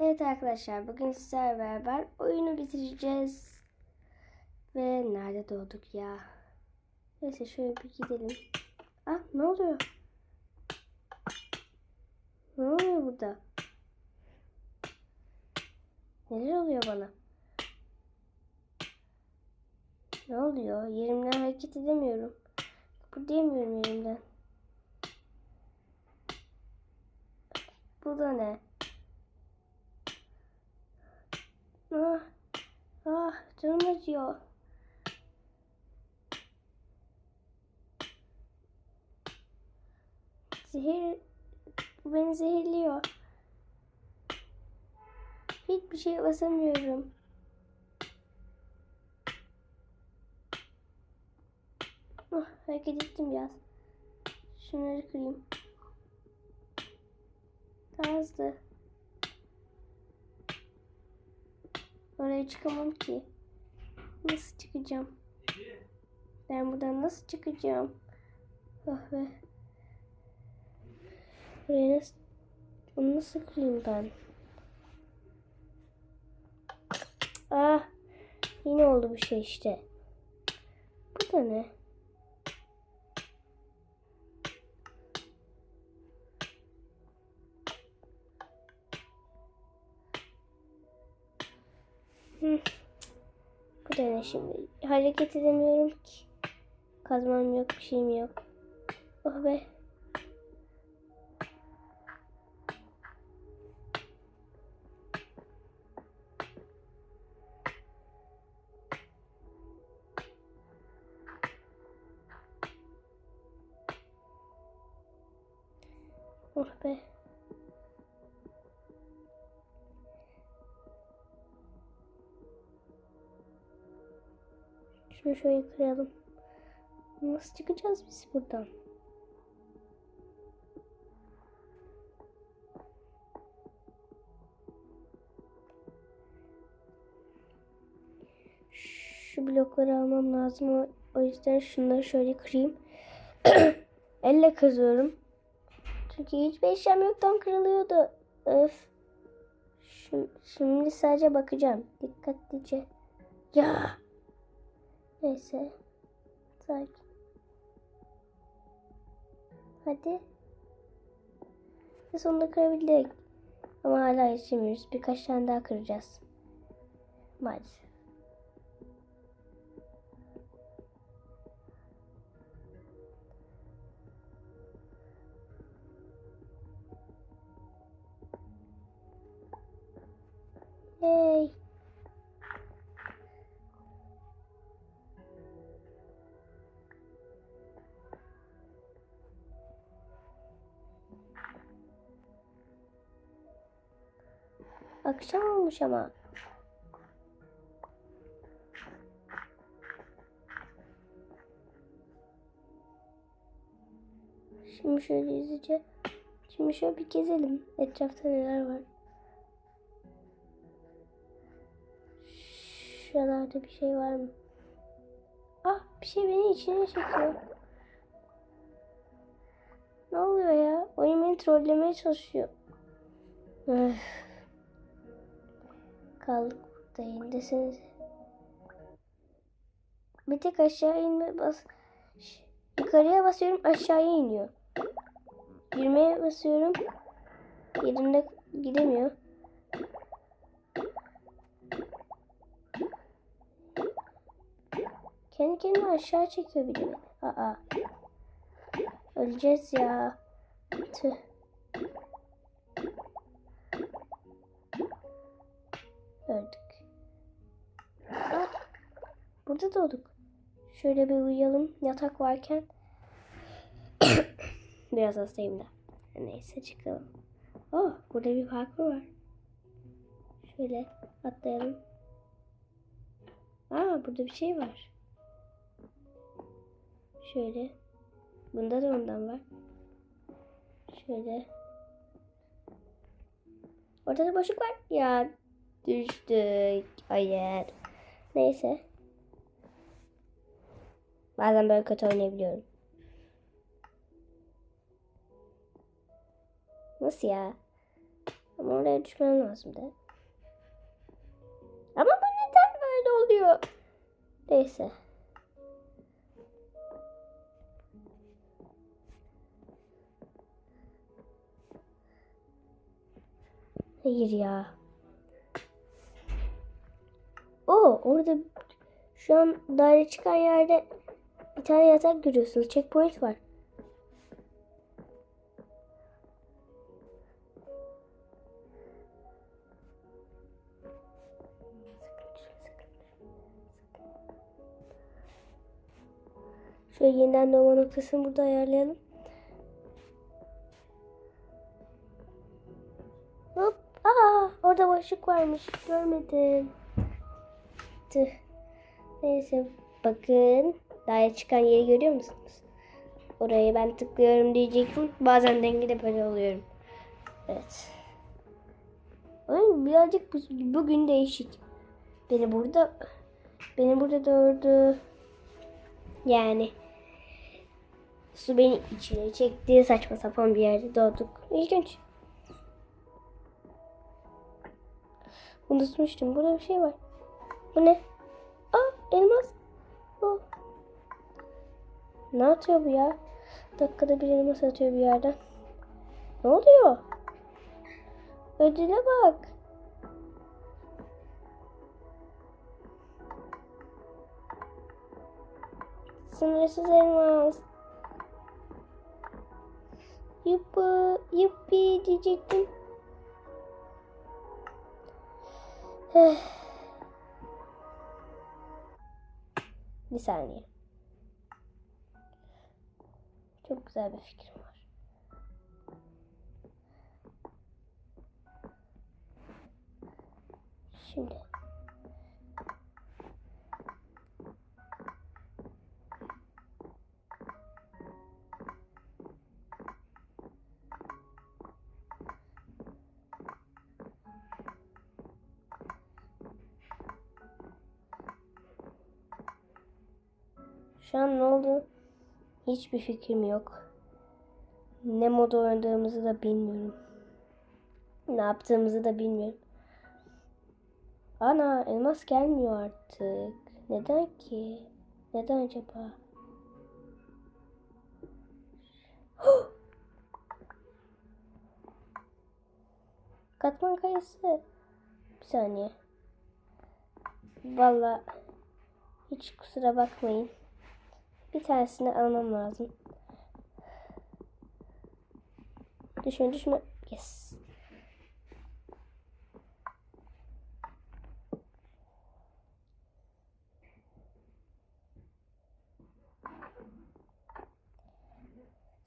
Evet arkadaşlar bugün sizlerle beraber oyunu bitireceğiz. Ve nerede doğduk ya? Neyse şöyle bir gidelim. Ah ne oluyor? Ne oluyor burada? Neler oluyor bana? Ne oluyor? Yerimden hareket edemiyorum. Kıpırdayamıyorum yerimden. Bu da ne? Ah, ah acıyor. Zehir, beni zehirliyor. Hiçbir şeye basamıyorum. Ah, hareket ettim biraz. Şunları kırayım. Daha hızlı. Oraya çıkamam ki. Nasıl çıkacağım? Ben buradan nasıl çıkacağım? Ah be. Buraya nasıl... Bunu nasıl kırayım ben? Ah! Yine oldu bir şey işte. Bu da ne? Şimdi? Hareket edemiyorum ki. Kazmam yok, bir şeyim yok. Oh be. Oh be. Şunu şöyle kıralım. Nasıl çıkacağız biz buradan? Şu blokları almam lazım. O, yüzden şunları şöyle kırayım. Elle kazıyorum. Çünkü hiçbir eşyam yoktan kırılıyordu. Öf. Şimdi, şimdi sadece bakacağım. Dikkatlice. Ya. Neyse. Sakin. Hadi. Ve sonunda kırabildik. Ama hala yetişemiyoruz. Birkaç tane daha kıracağız. Maalesef. Hey. Akşam olmuş ama. Şimdi şöyle izleyeceğim. Şimdi şöyle bir gezelim. Etrafta neler var. Şuralarda bir şey var mı? Ah bir şey beni içine çekiyor. Ne oluyor ya? Oyun beni trollemeye çalışıyor. Öf. Kaldık burada indesiniz. Bir tek aşağı inme bas. Yukarıya basıyorum aşağıya iniyor. Yürümeye basıyorum. Yerimde gidemiyor. Kendi kendine aşağı çekiyor bir de. Aa. Öleceğiz ya. Tüh. Öldük. Ah, burada doğduk. Şöyle bir uyuyalım yatak varken. Biraz hastayım da. Neyse çıkalım. Oh burada bir parkur var. Şöyle atlayalım. Aa burada bir şey var. Şöyle. Bunda da ondan var. Şöyle. Ortada boşluk var. Ya düştük. Hayır. Neyse. Bazen böyle kötü oynayabiliyorum. Nasıl ya? Ama oraya düşmem lazımdı. Ama bu neden böyle oluyor? Neyse. Hayır ya. O orada şu an daire çıkan yerde bir tane yatak görüyorsunuz. Checkpoint var. Şöyle yeniden doğma noktasını burada ayarlayalım. Hop. Aa, orada boşluk varmış. Görmedim. Tüh. Neyse. Bakın. Daire çıkan yeri görüyor musunuz? Oraya ben tıklıyorum diyecektim. Bazen dengede böyle oluyorum. Evet. Oyun birazcık bu- bugün değişik. Beni burada beni burada doğurdu. Yani su beni içine çekti. Saçma sapan bir yerde doğduk. İlginç. Unutmuştum. Burada bir şey var. Bu ne? Aa elmas. Oh. Ne atıyor bu ya? Dakikada bir elmas atıyor bir yerden. Ne oluyor? Ödüle bak. Sınırsız elmas. Yuppi, yuppi diyecektim. Bir saniye. Çok güzel bir fikrim var. Şimdi. Şu an ne oldu? Hiçbir fikrim yok. Ne moda oynadığımızı da bilmiyorum. Ne yaptığımızı da bilmiyorum. Ana elmas gelmiyor artık. Neden ki? Neden acaba? Katman kayası. Bir saniye. Vallahi hiç kusura bakmayın. Bir tanesini almam lazım. Düşme düşme. Yes.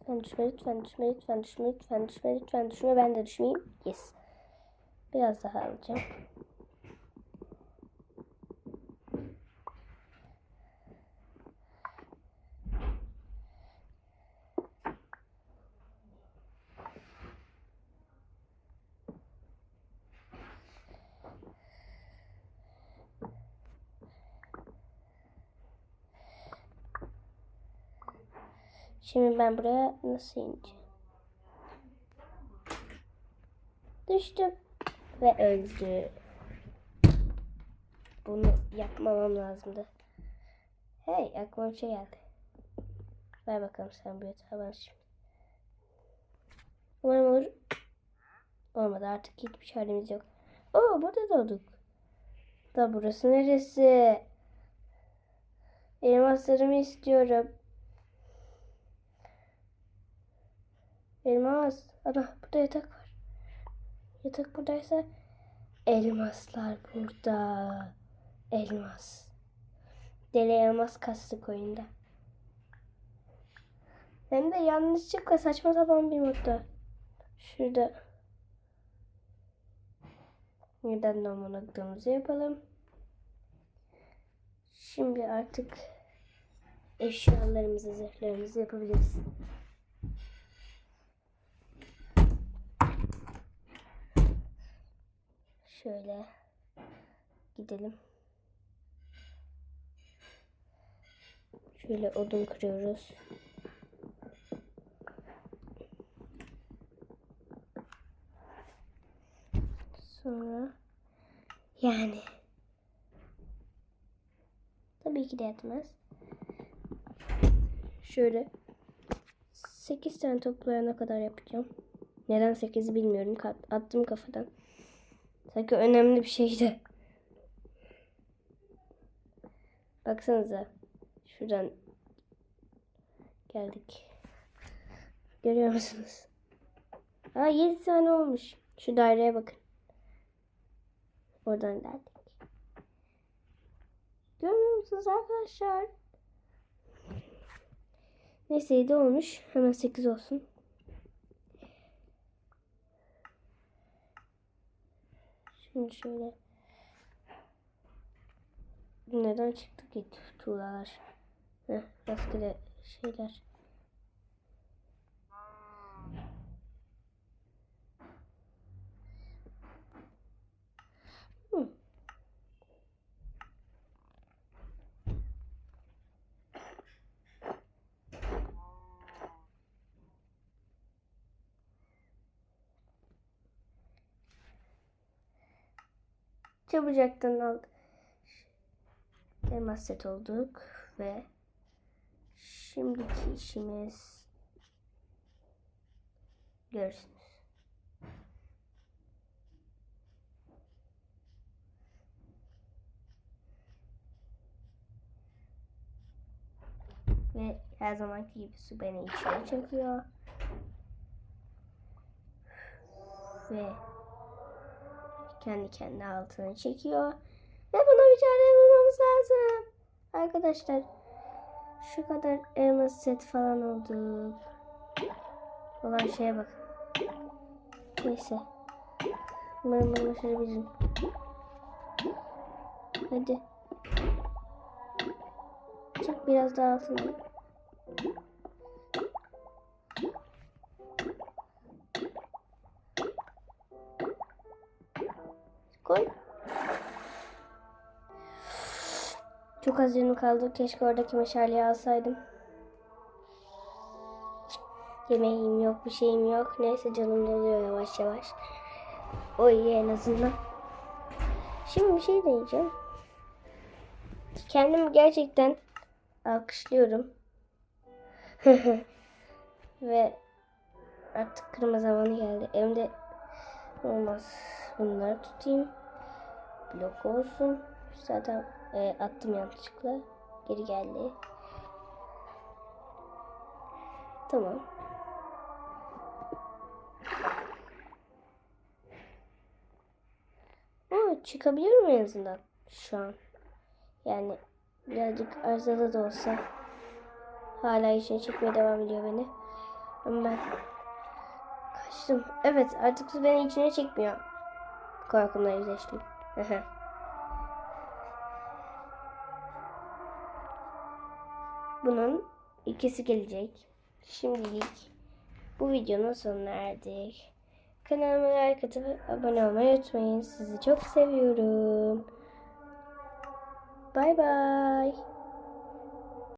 Lütfen düşme, lütfen düşme, lütfen düşme, lütfen düşme, lütfen düşme. Ben de düşmeyeyim. Yes. Biraz daha alacağım. Şimdi ben buraya nasıl ineceğim? Düştüm ve öldü. Bunu yapmamam lazımdı. Hey aklıma bir şey geldi. Ver bakalım sen bu yatağı bana şimdi. Umarım olur. Olmadı artık hiçbir çaremiz yok. Oo burada doğduk. Da burası neresi? Elmaslarımı istiyorum. Elmas. Ana burada yatak var. Yatak buradaysa elmaslar burada. Elmas. Deli elmas kastık oyunda. Hem de yanlışlıkla saçma sapan bir modda. Şurada. Neden domunaklarımızı yapalım. Şimdi artık eşyalarımızı, zırhlarımızı yapabiliriz. Şöyle gidelim. Şöyle odun kırıyoruz. Sonra yani tabii ki de yetmez. Şöyle 8 tane toplayana kadar yapacağım. Neden 8'i bilmiyorum. Attım kafadan. Sanki önemli bir şeydi. Baksanıza. Şuradan geldik. Görüyor musunuz? Aa 7 tane olmuş. Şu daireye bakın. Oradan geldik. Görmüyor musunuz arkadaşlar? Neyse 7 olmuş. Hemen 8 olsun. Şimdi şöyle. Neden çıktı ki tu- tuğlalar? Heh, rastgele şeyler. Çabucaktan aldık. Elmas set olduk ve şimdiki işimiz görürsünüz. Ve her zamanki gibi su beni içine çekiyor. Ve kendi kendine altına çekiyor. Ve buna bir çare bulmamız lazım. Arkadaşlar şu kadar elmas set falan oldu. Olan şeye bak. Neyse. Umarım bunu. Hadi. Çek biraz daha altına. Çok az canım kaldı. Keşke oradaki meşaleyi alsaydım. Yemeğim yok, bir şeyim yok. Neyse canım doluyor yavaş yavaş. O iyi en azından. Şimdi bir şey deneyeceğim. Kendimi gerçekten alkışlıyorum. Ve artık kırma zamanı geldi. Evde olmaz. Bunları tutayım. Blok olsun. Zaten e, attım yanlışlıkla. Geri geldi. Tamam. Ama çıkabiliyorum en azından şu an. Yani birazcık arızalı da olsa hala içine çekmeye devam ediyor beni. Ama ben kaçtım. Evet artık su beni içine çekmiyor. Korkumla yüzleştim. Bunun ikisi gelecek. Şimdilik bu videonun sonuna erdik. Kanalıma like atıp abone olmayı unutmayın. Sizi çok seviyorum. Bay bay.